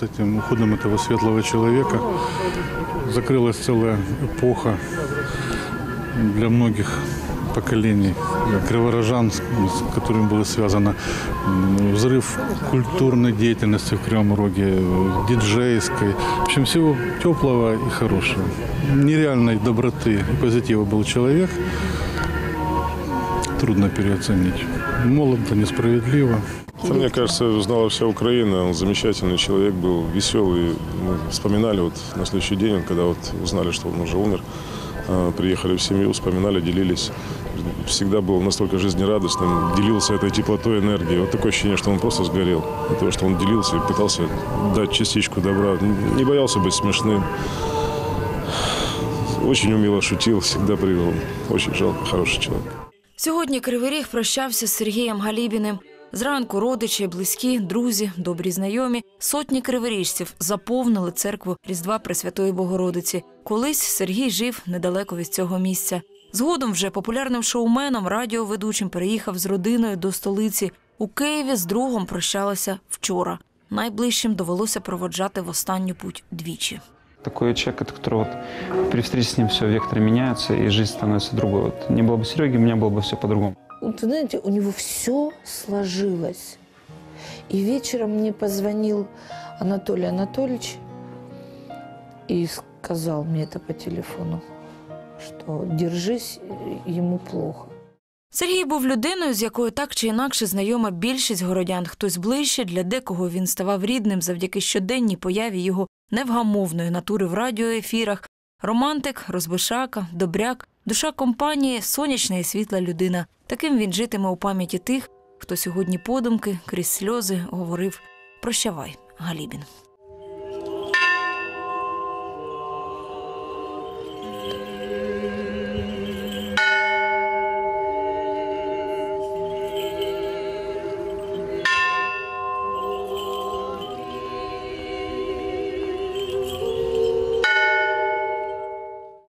с этим уходом этого светлого человека закрылась целая эпоха для многих поколений криворожан, с с которым было связано взрыв культурной деятельности в Кривом Роге, диджейской. В общем, всего теплого и хорошего. Нереальной доброты и позитива был человек. Трудно переоценить. Молодо, несправедливо. Да, Мне кажется, знала вся Украина. Он замечательный человек был, веселый. Мы вспоминали вот на следующий день, когда вот узнали, что он уже умер, э, приехали в семью, вспоминали, делились. Всегда был настолько жизнерадостным, делился этой теплотой, энергией. Вот такое ощущение, что он просто сгорел. Того, что он делился и пытался дать частичку добра. Не боялся быть смешным. Очень умело шутил, всегда привел. Очень жалко, хороший человек. Сьогодні Кривий Ріг прощався з Сергієм Галібіним. Зранку родичі, близькі, друзі, добрі знайомі, сотні криворіжців заповнили церкву Різдва Пресвятої Богородиці. Колись Сергій жив недалеко від цього місця. Згодом вже популярним шоуменом, радіоведучим переїхав з родиною до столиці. У Києві з другом прощалася вчора. Найближчим довелося проводжати в останню путь двічі. Такой человек, от которого вот при встрече с ним все, векторы меняются, и жизнь становится другой. Вот не было бы Сереги, у меня было бы все по-другому. Вот, знаете, у него все сложилось. И вечером мне позвонил Анатолий Анатольевич и сказал мне это по телефону, что держись, ему плохо. Сергій був людиною, з якою так чи інакше знайома більшість городян. Хтось ближче, для декого він ставав рідним завдяки щоденній появі його невгамовної натури в радіоефірах. Романтик, розбишака, добряк, душа компанії, сонячна і світла людина. Таким він житиме у пам'яті тих, хто сьогодні подумки крізь сльози говорив Прощавай, Галібін.